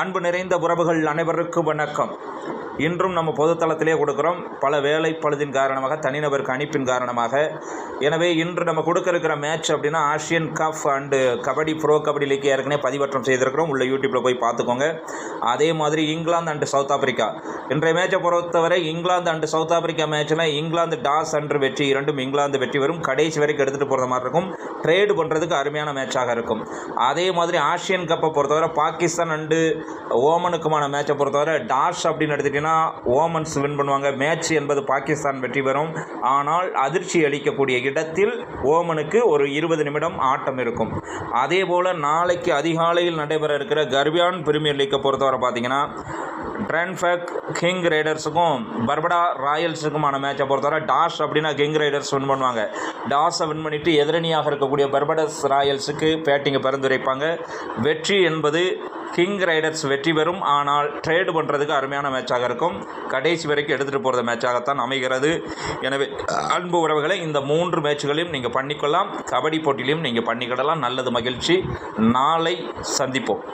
அன்பு நிறைந்த உறவுகள் அனைவருக்கும் வணக்கம். இன்றும் நம்ம பொதுத்தளத்திலே கொடுக்குறோம். பல வேலை பழுதின் காரணமாக தனிநபருக்கு அணிப்பின் காரணமாக. எனவே இன்று நம்ம கொடுக்க இருக்கிற மேட்ச் அப்படின்னா Asian cup and kabaddi pro kabaddi league ஏற்கனவே பதிவேற்றம் செய்திருக்கிறோம். உள்ள யூடியூப்பில் போய் பார்த்துக்கோங்க. அதே மாதிரி இங்கிலாந்து அண்டு சவுத் ஆப்பிரிக்கா இன்றைய மேட்சை பொறுத்தவரை இங்கிலாந்து அண்டு சவுத் ஆப்பிரிக்கா மேட்ச்சில் இங்கிலாந்து டாஸ் அன்று வெற்றி இரண்டும் இங்கிலாந்து வெற்றி வரும். கடைசி வரைக்கும் எடுத்துகிட்டு போகிற மாதிரி இருக்கும். ட்ரேடு பண்ணுறதுக்கு அருமையான மேட்சாக இருக்கும். அதே மாதிரி ஆசியன் கப்பை பொறுத்தவரை பாகிஸ்தான் அண்டு ஓமனுக்குமான மேட்சை பொறுத்தவரை டாஸ் அப்படின்னு எடுத்துட்டிங்கன்னா ஓமன்ஸ் வின் பண்ணுவாங்க. மேட்ச் என்பது பாகிஸ்தான் வெற்றி பெறும். ஆனால் அதிர்ச்சி அளிக்கக்கூடிய இடத்தில் ஓமனுக்கு ஒரு இருபது நிமிடம் ஆட்டம் இருக்கும். அதே போல் நாளைக்கு அதிகாலையில் நடைபெற இருக்கிற கர்பியான் பிரீமியர் லீக்கை பொறுத்தவரை பார்த்தீங்கன்னா ட்ரான்ஃபேக் கிங் ரைடர்ஸுக்கும் பர்படா ராயல்ஸுக்குமான மேட்சை பொறுத்தவரை டாஸ் அப்படின்னா கிங் ரைடர்ஸ் வின் பண்ணுவாங்க. டாஸை வின் பண்ணிவிட்டு எதிரணியாக இருக்கக்கூடிய பர்படஸ் ராயல்ஸுக்கு பேட்டிங்கை பரிந்துரைப்பாங்க. வெற்றி என்பது கிங் ரைடர்ஸ் வெற்றி பெறும். ஆனால் ட்ரேடு பண்ணுறதுக்கு அருமையான மேட்சாக இருக்கும். கடைசி வரைக்கும் எடுத்துகிட்டு போகிற மேட்சாகத்தான் அமைகிறது. எனவே அன்பு உறவுகளை இந்த மூன்று மேட்சுகளையும் நீங்கள் பண்ணிக்கொள்ளலாம். கபடி போட்டியிலையும் நீங்கள் பண்ணிக்கிடலாம். நல்லது மகிழ்ச்சி. நாளை சந்திப்போம்.